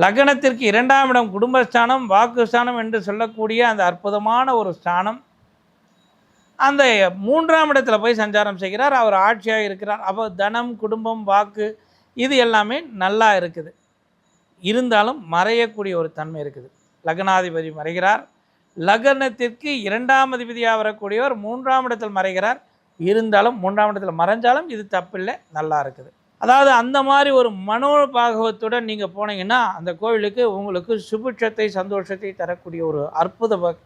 லக்னத்திற்கு இரண்டாம் இடம் குடும்பஸ்தானம் வாக்குஸ்தானம் என்று சொல்லக்கூடிய அந்த அற்புதமான ஒரு ஸ்தானம். அந்த மூன்றாம் இடத்துல போய் சஞ்சாரம் செய்கிறார். அவர் ஆட்சியாக இருக்கிறார். அப்போ தனம் குடும்பம் வாக்கு இது எல்லாமே நல்லா இருக்குது. இருந்தாலும் மறையக்கூடிய ஒரு தன்மை இருக்குது. லக்னாதிபதி மறைகிறார். லக்னத்திற்கு இரண்டாம் அதிபதியாக வரக்கூடியவர் மூன்றாம் இடத்தில் மறைகிறார். இருந்தாலும் மூன்றாம் இடத்தில் மறைஞ்சாலும் இது தப்பில்லை நல்லா இருக்குது. அதாவது அந்த மாதிரி ஒரு மனோபாகவத்துடன் நீங்கள் போனீங்கன்னா அந்த கோவிலுக்கு உங்களுக்கு சுபிட்சத்தை சந்தோஷத்தை தரக்கூடிய ஒரு அற்புத ப-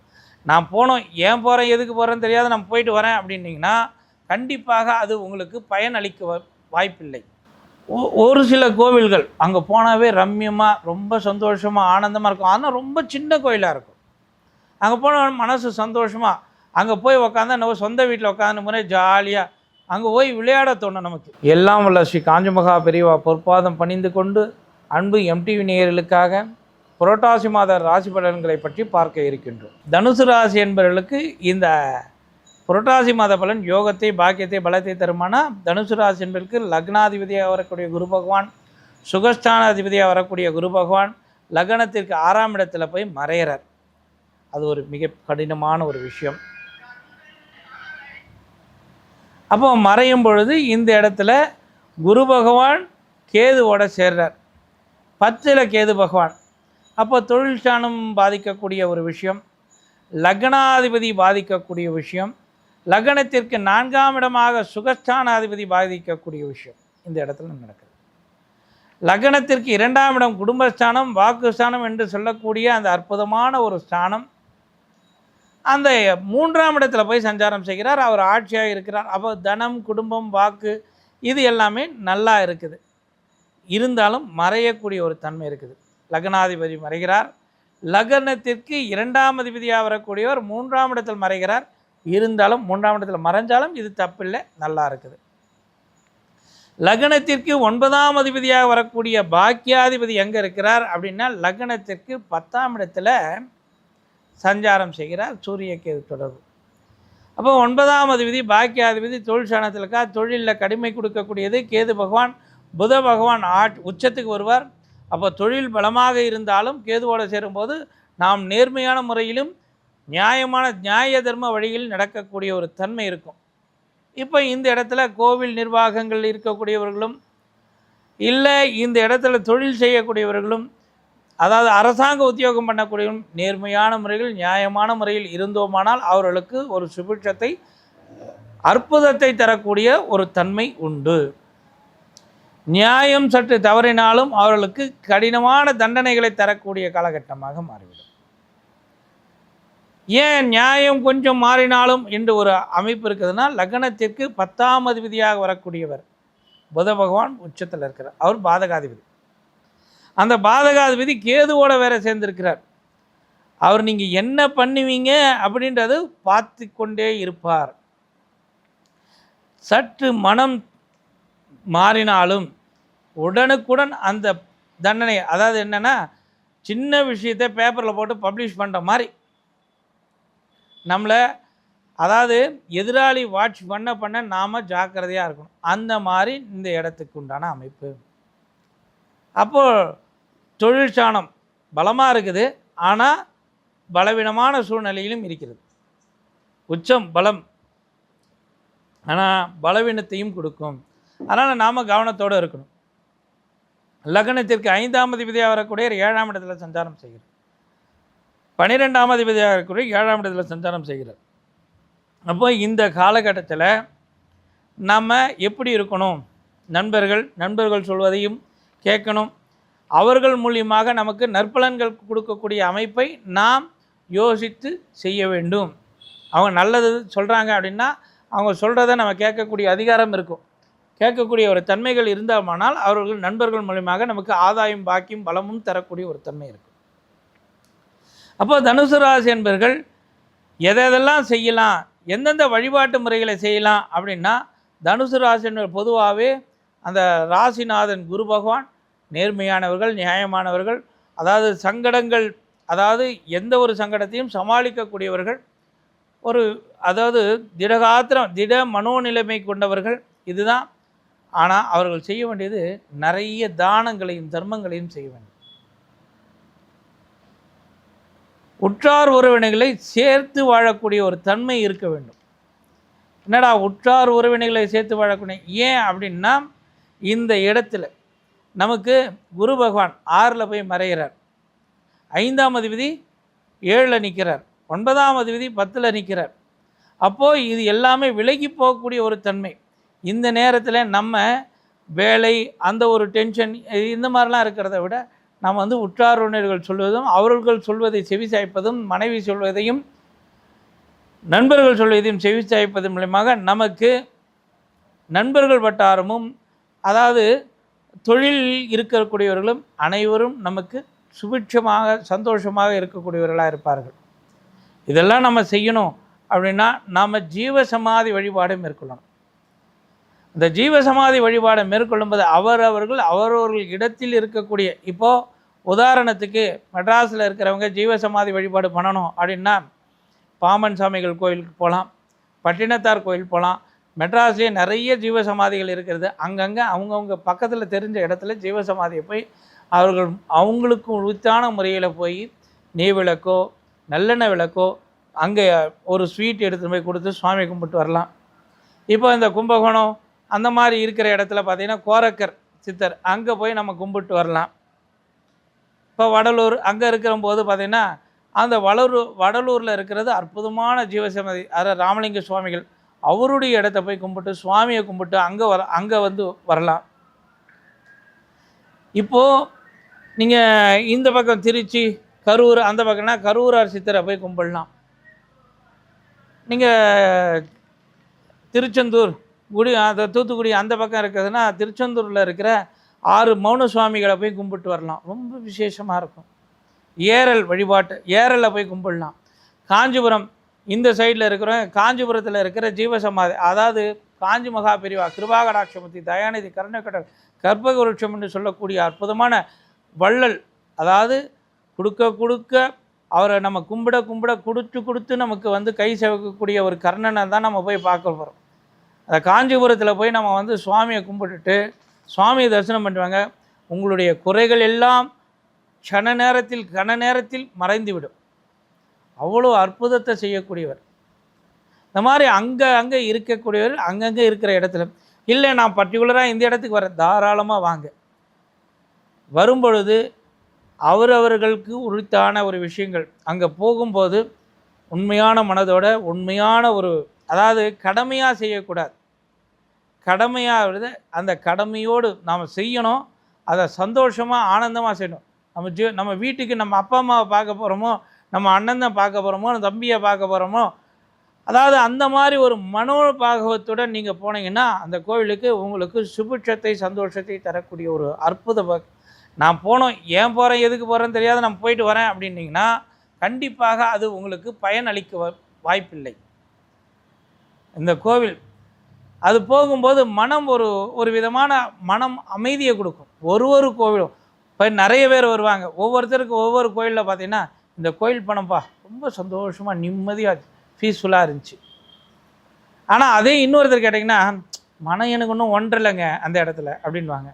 நான் போனோம். ஏன் போகிறேன் எதுக்கு போகிறேன்னு தெரியாது. நான் போயிட்டு வரேன் அப்படின்னீங்கன்னா கண்டிப்பாக அது உங்களுக்கு பயனளிக்க வாய்ப்பில்லை. ஒ- ஒரு சில கோவில்கள் அங்கே போனாவே ரம்யமாக ரொம்ப சந்தோஷமாக ஆனந்தமாக இருக்கும். ஆனால் ரொம்ப சின்ன கோயிலாக இருக்கும். அங்கே போன மனசு சந்தோஷமாக அங்கே போய் உக்காந்தா நம்ம சொந்த வீட்டில் உட்காந்த முறை ஜாலியாக அங்கே போய் விளையாட தோணும் நமக்கு. எல்லாம் உள்ள ஸ்ரீ காஞ்சமகா பெரியவா பொற்பாதம் பணிந்து கொண்டு அன்பு எம்டிவி நேயர்களுக்காக புரட்டாசி மாத ராசி பலன்களை பற்றி பார்க்க இருக்கின்றோம். தனுசு ராசி என்பவர்களுக்கு இந்த புரட்டாசி மாத பலன் யோகத்தை பாக்கியத்தை பலத்தை தருமானா? தனுசு ராசி என்பதற்கு லக்னாதிபதியாக வரக்கூடிய குரு பகவான் சுகஸ்தான அதிபதியாக வரக்கூடிய குரு பகவான் லக்னத்திற்கு ஆறாம் இடத்துல போய் மறையிறார். அது ஒரு மிக கடினமான ஒரு விஷயம். அப்போ மறையும் பொழுது இந்த இடத்துல குரு பகவான் கேதுவோட சேர்றார். பத்தில் கேது பகவான். அப்போ தொழில் ஸ்தானம் பாதிக்கக்கூடிய ஒரு விஷயம் லக்னாதிபதி பாதிக்கக்கூடிய விஷயம் லக்னத்திற்கு நான்காம் இடமாக சுகஸ்தானாதிபதி பாதிக்கக்கூடிய விஷயம் இந்த இடத்துல நடக்குது. லக்னத்திற்கு இரண்டாம் இடம் குடும்பஸ்தானம் வாக்குஸ்தானம் என்று சொல்லக்கூடிய அந்த அற்புதமான ஒரு ஸ்தானம் அந்த மூன்றாம் இடத்துல போய் சஞ்சாரம் செய்கிறார். அவர் ஆட்சியாக இருக்கிறார். அப்போ தனம் குடும்பம் வாக்கு இது எல்லாமே நல்லா இருக்குது. இருந்தாலும் மறையக்கூடிய ஒரு தன்மை இருக்குது. லக்னாதிபதி மறைகிறார். லக்னத்திற்கு இரண்டாம் அதிபதியாக வரக்கூடியவர் மூன்றாம் இடத்தில் மறைகிறார். இருந்தாலும் மூன்றாம் இடத்தில் மறைஞ்சாலும் இது தப்பில்லை நல்லா இருக்குது. லக்னத்திற்கு ஒன்பதாம் அதிபதியாக வரக்கூடிய பாக்கியாதிபதி எங்கே இருக்கிறார் அப்படின்னா லக்னத்திற்கு பத்தாம் இடத்துல சஞ்சாரம் செய்கிறார் சூரிய கேது தொடர்பு. அப்போ ஒன்பதாம் அதிபதி பாக்கியாதிபதி தொழில் சாணத்திலுக்கா தொழிலில் கடுமை கொடுக்கக்கூடியது கேது பகவான் புத பகவான் ஆட் உச்சத்துக்கு வருவார். அப்போ தொழில் பலமாக இருந்தாலும் கேதுவோடு சேரும்போது நாம் நேர்மையான முறையிலும் நியாயமான நியாய தர்ம வழியில் நடக்கக்கூடிய ஒரு தன்மை இருக்கும். இப்போ இந்த இடத்துல கோவில் நிர்வாகங்கள் இருக்கக்கூடியவர்களும் இல்லை இந்த இடத்துல தொழில் செய்யக்கூடியவர்களும் அதாவது அரசாங்க உத்தியோகம் பண்ணக்கூடிய நேர்மையான முறையில் நியாயமான முறையில் இருந்தோமானால் அவர்களுக்கு ஒரு சுபிட்சத்தை அற்புதத்தை தரக்கூடிய ஒரு தன்மை உண்டு. நியாயம் சற்று தவறினாலும் அவர்களுக்கு கடினமான தண்டனைகளை தரக்கூடிய காலகட்டமாக மாறிவிடும். ஏன் நியாயம் கொஞ்சம் மாறினாலும் என்று ஒரு அமைப்பு இருக்குதுன்னா லக்னத்திற்கு பத்தாம் அதிபதியாக வரக்கூடியவர் புத பகவான் உச்சத்தில் இருக்கிறார். அவர் பாதகாதிபதி. அந்த பாதகாதிபதி கேதுவோட வேற சேர்ந்திருக்கிறார். அவர் நீங்கள் என்ன பண்ணுவீங்க அப்படின்றது பார்த்து கொண்டே இருப்பார். சற்று மனம் மாறினாலும் உடனுக்குடன் அந்த தண்டனை அதாவது என்னென்னா சின்ன விஷயத்தை பேப்பரில் போட்டு பப்ளிஷ் பண்ணுற மாதிரி. நம்மளை அதாவது எதிராளி வாட்ச் பண்ண பண்ண நாம் ஜாக்கிரதையாக இருக்கணும். அந்த மாதிரி இந்த இடத்துக்கு உண்டான அமைப்பு. அப்போது தொழிற்சாணம் பலமாக இருக்குது. ஆனால் பலவீனமான சூழ்நிலையிலும் இருக்கிறது. உச்சம் பலம். ஆனால் பலவீனத்தையும் கொடுக்கும். அதனால் நாம் கவனத்தோடு இருக்கணும். லக்னத்திற்கு ஐந்தாம் அதிபதியாக வரக்கூடிய ஏழாம் இடத்துல சஞ்சாரம் செய்கிறார். பன்னிரெண்டாம் அதிபதியாக இருக்கக்கூடிய ஏழாம் இடத்துல சஞ்சாரம் செய்கிறார். அப்போ இந்த காலகட்டத்தில் நம்ம எப்படி இருக்கணும்? நண்பர்கள் நண்பர்கள் சொல்வதையும் கேட்கணும். அவர்கள் மூலியமாக நமக்கு நற்பலன்கள் கொடுக்கக்கூடிய அமைப்பை நாம் யோசித்து செய்ய வேண்டும். அவங்க நல்லது சொல்கிறாங்க அப்படின்னா அவங்க சொல்கிறத நம்ம கேட்கக்கூடிய அதிகாரம் இருக்கும். கேட்கக்கூடிய ஒரு தன்மைகள் இருந்தாமானால் அவர்கள் நண்பர்கள் மூலியமாக நமக்கு ஆதாயம் பாக்கியம் பலமும் தரக்கூடிய ஒரு தன்மை இருக்கும். அப்போ தனுசு ராசி என்பர்கள் எதெல்லாம் செய்யலாம் எந்தெந்த வழிபாட்டு முறைகளை செய்யலாம் அப்படின்னா தனுசு ராசி என்பவர் பொதுவாகவே அந்த ராசிநாதன் குரு பகவான் நேர்மையானவர்கள் நியாயமானவர்கள் அதாவது சங்கடங்கள் அதாவது எந்த ஒரு சங்கடத்தையும் சமாளிக்கக்கூடியவர்கள் ஒரு அதாவது திடகாத்திரம் திட மனோநிலைமை கொண்டவர்கள் இதுதான். ஆனால் அவர்கள் செய்ய வேண்டியது நிறைய தானங்களையும் தர்மங்களையும் செய்ய வேண்டும். உற்றார் உறவினைகளை சேர்த்து வாழக்கூடிய ஒரு தன்மை இருக்க வேண்டும். என்னடா உற்றார் உறவினைகளை சேர்த்து வாழக்கூடிய ஏன் அப்படின்னா இந்த இடத்துல நமக்கு குரு பகவான் ஆறில் போய் மறைகிறார். ஐந்தாம் அதிபதி ஏழில் நிற்கிறார் ஒன்பதாம் அதிபதி பத்தில் நிற்கிறார் அப்போது இது எல்லாமே விலகி போகக்கூடிய ஒரு தன்மை. இந்த நேரத்தில் நம்ம வேலை அந்த ஒரு டென்ஷன் இந்த மாதிரிலாம் இருக்கிறத விட நம்ம வந்து உற்றார் உறவினர்கள் சொல்வதும் அவர்கள் சொல்வதை செவிசாய்ப்பதும் மனைவி சொல்வதையும் நண்பர்கள் சொல்வதையும் செவிசாய்ப்பதன் மூலமாக நமக்கு நண்பர்கள் வட்டாரமும் அதாவது தொழிலில் இருக்கக்கூடியவர்களும் அனைவரும் நமக்கு சுபிட்சமாக சந்தோஷமாக இருக்கக்கூடியவர்களாக இருப்பார்கள். இதெல்லாம் நம்ம செய்யணும் அப்படின்னா நாம் ஜீவசமாதி வழிபாடு மேற்கொள்ளணும். இந்த ஜீவசமாதி வழிபாடை மேற்கொள்ளும்போது அவரவர்கள் அவரவர்கள் இடத்தில் இருக்கக்கூடிய இப்போது உதாரணத்துக்கு மெட்ராஸில் இருக்கிறவங்க ஜீவசமாதி வழிபாடு பண்ணணும் அப்படின்னா பாமன் சாமிகள் கோயிலுக்கு போகலாம் பட்டினத்தார் கோயில் போகலாம் மெட்ராஸ்லேயே நிறைய ஜீவசமாதிகள் இருக்கிறது. அங்கங்கே அவங்கவுங்க பக்கத்தில் தெரிஞ்ச இடத்துல ஜீவசமாதியை போய் அவர்கள் அவங்களுக்கு உரித்தான முறையில் போய் நெய் விளக்கோ நல்லெண்ணெய் விளக்கோ அங்கே ஒரு ஸ்வீட் எடுத்துகிட்டு போய் கொடுத்து சுவாமி கும்பிட்டு வரலாம். இப்போ இந்த கும்பகோணம் அந்த மாதிரி இருக்கிற இடத்துல பார்த்தீங்கன்னா கோரக்கர் சித்தர் அங்கே போய் நம்ம கும்பிட்டு வரலாம். இப்போ வடலூர் அங்கே இருக்கிற போது பார்த்திங்கன்னா அந்த வடலூர் வடலூரில் இருக்கிறது அற்புதமான ஜீவசமதி. அதாவது ராமலிங்க சுவாமிகள் அவருடைய இடத்த போய் கும்பிட்டு சுவாமியை கும்பிட்டு அங்கே வர அங்கே வந்து வரலாம். இப்போது நீங்கள் இந்த பக்கம் திருச்சி கரூர் அந்த பக்கம்னா கரூரார் சித்தரை போய் கும்பிடலாம். நீங்கள் திருச்செந்தூர் குடி அந்த தூத்துக்குடி அந்த பக்கம் இருக்கிறதுனா திருச்செந்தூரில் இருக்கிற ஆறு மௌன சுவாமிகளை போய் கும்பிட்டு வரலாம். ரொம்ப விசேஷமாக இருக்கும். ஏரல் வழிபாட்டு ஏரலில் போய் கும்பிடலாம். காஞ்சிபுரம் இந்த சைடில் இருக்கிற காஞ்சிபுரத்தில் இருக்கிற ஜீவசமாதி அதாவது காஞ்சி மகா பிரிவா கிருபாகடாட்சமூர்த்தி தயாநிதி கருணக்கடல் கற்பகவருட்சம் என்று சொல்லக்கூடிய அற்புதமான வள்ளல் அதாவது கொடுக்க கொடுக்க அவரை நம்ம கும்பிட கும்பிட கொடுத்து கொடுத்து நமக்கு வந்து கை செவக்கக்கூடிய ஒரு கர்ணனை தான் நம்ம போய் பார்க்க போகிறோம் அந்த காஞ்சிபுரத்தில் போய் நம்ம வந்து சுவாமியை கும்பிட்டுட்டு சுவாமியை தரிசனம் பண்ணுவாங்க. உங்களுடைய குறைகள் எல்லாம் கன நேரத்தில் கன நேரத்தில் மறைந்துவிடும். அவ்வளோ அற்புதத்தை செய்யக்கூடியவர். இந்த மாதிரி அங்கே அங்கே இருக்கக்கூடியவர் அங்கங்கே இருக்கிற இடத்துல. இல்லை நான் பர்டிகுலராக இந்த இடத்துக்கு வரேன். தாராளமாக வாங்க. வரும்பொழுது அவரவர்களுக்கு உரித்தான ஒரு விஷயங்கள். அங்கே போகும்போது உண்மையான மனதோட உண்மையான ஒரு அதாவது கடமையாக செய்யக்கூடாது. கடமையாக அந்த கடமையோடு நாம் செய்யணும். அதை சந்தோஷமாக ஆனந்தமாக செய்யணும். நம்ம ஜீ நம்ம வீட்டுக்கு நம்ம அப்பா அம்மாவை பார்க்க போகிறோமோ நம்ம அண்ணன் தான் பார்க்க போகிறோமோ நம்ம தம்பியை பார்க்க போகிறோமோ அதாவது அந்த மாதிரி ஒரு மனோபாகவத்துடன் நீங்கள் போனீங்கன்னா அந்த கோவிலுக்கு உங்களுக்கு சுபிட்சத்தை சந்தோஷத்தை தரக்கூடிய ஒரு அற்புத நான் போனோம் ஏன் போகிறேன் எதுக்கு போகிறேன்னு தெரியாது நான் போயிட்டு வரேன் அப்படின்னீங்கன்னா கண்டிப்பாக அது உங்களுக்கு பயன் அளிக்க வாய்ப்பில்லை. இந்த கோவில் அது போகும்போது மனம் ஒரு ஒரு விதமான மனம் அமைதியை கொடுக்கும். ஒரு ஒரு கோவிலும் இப்போ நிறைய பேர் வருவாங்க. ஒவ்வொருத்தருக்கும் ஒவ்வொரு கோயிலில் பார்த்தீங்கன்னா இந்த கோயில் பணம்ப்பா ரொம்ப சந்தோஷமாக நிம்மதியாக பீஸ்ஃபுல்லாக இருந்துச்சு. ஆனால் அதே இன்னொருத்தர் கேட்டிங்கன்னா மனம் எனக்கு ஒன்றும் ஒன்றில்லைங்க அந்த இடத்துல அப்படின்வாங்க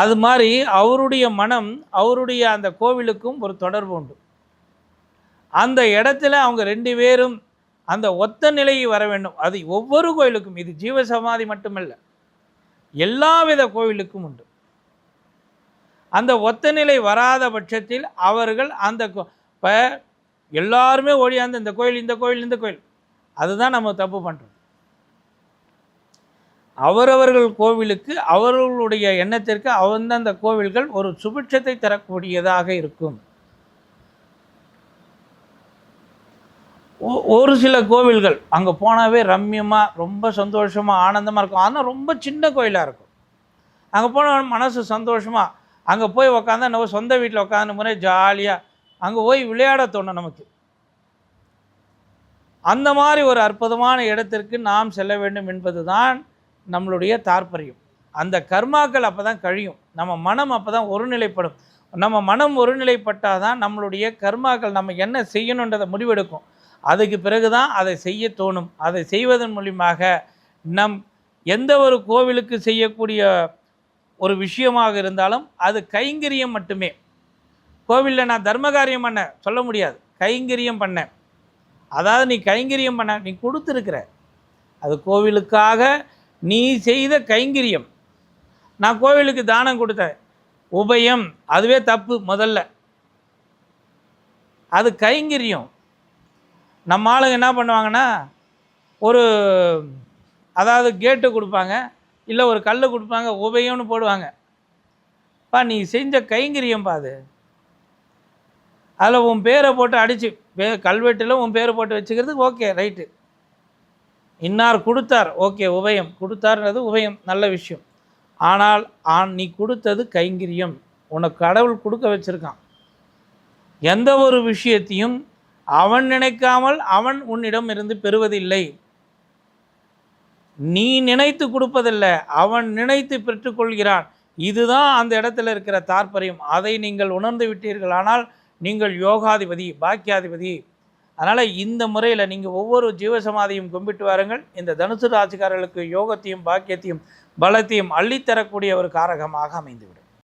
அது மாதிரி அவருடைய மனம் அவருடைய அந்த கோவிலுக்கும் ஒரு தொடர்பு உண்டு. அந்த இடத்துல அவங்க ரெண்டு பேரும் அந்த ஒத்த நிலையை வர வேண்டும். அது ஒவ்வொரு கோயிலுக்கும் இது ஜீவசமாதி மட்டுமல்ல எல்லாவித கோவிலுக்கும் உண்டு. அந்த ஒத்த நிலை வராத பட்சத்தில் அவர்கள் அந்த இப்போ எல்லாருமே ஓடியாந்து இந்த கோயில் இந்த கோயில் இந்த கோயில். அதுதான் நம்ம தப்பு பண்ணுறோம் அவரவர்கள் கோவிலுக்கு அவர்களுடைய எண்ணத்திற்கு அந்தந்த கோவில்கள் ஒரு சுபிட்சத்தை தரக்கூடியதாக இருக்கும். ஒ- ஒரு சில கோவில்கள் அங்கே போனாவே ரம்யமாக ரொம்ப சந்தோஷமாக ஆனந்தமாக இருக்கும். ஆனால் ரொம்ப சின்ன கோயிலாக இருக்கும். அங்கே போனால் மனசு சந்தோஷமாக அங்கே போய் உக்காந்தா நம்ம சொந்த வீட்டில் உட்காந்து முறை ஜாலியாக அங்கே போய் விளையாட தோணும் நமக்கு. அந்த மாதிரி ஒரு அற்புதமான இடத்திற்கு நாம் செல்ல வேண்டும் என்பதுதான் நம்மளுடைய தாற்பயம். அந்த கர்மாக்கள் அப்போ தான் கழியும். நம்ம மனம் அப்போ தான் ஒருநிலைப்படும். நம்ம மனம் ஒருநிலைப்பட்டால் தான் நம்மளுடைய கர்மாக்கள் நம்ம என்ன செய்யணுன்றதை முடிவெடுக்கும். அதுக்கு பிறகு தான் அதை செய்ய தோணும். அதை செய்வதன் மூலியமாக நம் எந்த ஒரு கோவிலுக்கு செய்யக்கூடிய ஒரு விஷயமாக இருந்தாலும் அது கைங்கரியம் மட்டுமே. கோவிலில் நான் தர்மகாரியம் பண்ண சொல்ல முடியாது. கைங்கரியம் பண்ணேன் அதாவது நீ கைங்கரியம் பண்ண நீ கொடுத்துருக்குற. அது கோவிலுக்காக நீ செய்த கைங்கரியம். நான் கோவிலுக்கு தானம் கொடுத்தேன். உபயம் அதுவே தப்பு முதல்ல. அது கைங்கரியம். நம்ம ஆளுங்க என்ன பண்ணுவாங்கன்னா ஒரு அதாவது கேட்டு கொடுப்பாங்க. இல்லை ஒரு கல் கொடுப்பாங்க உபயம்னு போடுவாங்க. பா நீ செஞ்ச கைங்கரியம் பாது அதில் உன் பேரை போட்டு அடித்து பே கல்வெட்டில் உன் பேரை போட்டு வச்சுக்கிறது ஓகே ரைட்டு இன்னார் கொடுத்தார் ஓகே உபயம். கொடுத்தார்ன்றது உபயம் நல்ல விஷயம். ஆனால் ஆண் நீ கொடுத்தது கைங்கரியம். உனக்கு கடவுள் கொடுக்க வச்சுருக்கான். எந்த ஒரு விஷயத்தையும் அவன் நினைக்காமல் அவன் உன்னிடம் இருந்து பெறுவதில்லை. நீ நினைத்து கொடுப்பதில்லை அவன் நினைத்து பெற்றுக்கொள்கிறான். இதுதான் அந்த இடத்துல இருக்கிற தாற்பயம். அதை நீங்கள் உணர்ந்து விட்டீர்களானால் நீங்கள் யோகாதிபதி பாக்கியாதிபதி. அதனால் இந்த முறையில் நீங்கள் ஒவ்வொரு ஜீவசமாதியும் கும்பிட்டு வாருங்கள். இந்த தனுசு ராசிக்காரர்களுக்கு யோகத்தையும் பாக்கியத்தையும் பலத்தையும் அள்ளித்தரக்கூடிய ஒரு காரகமாக அமைந்துவிடும்.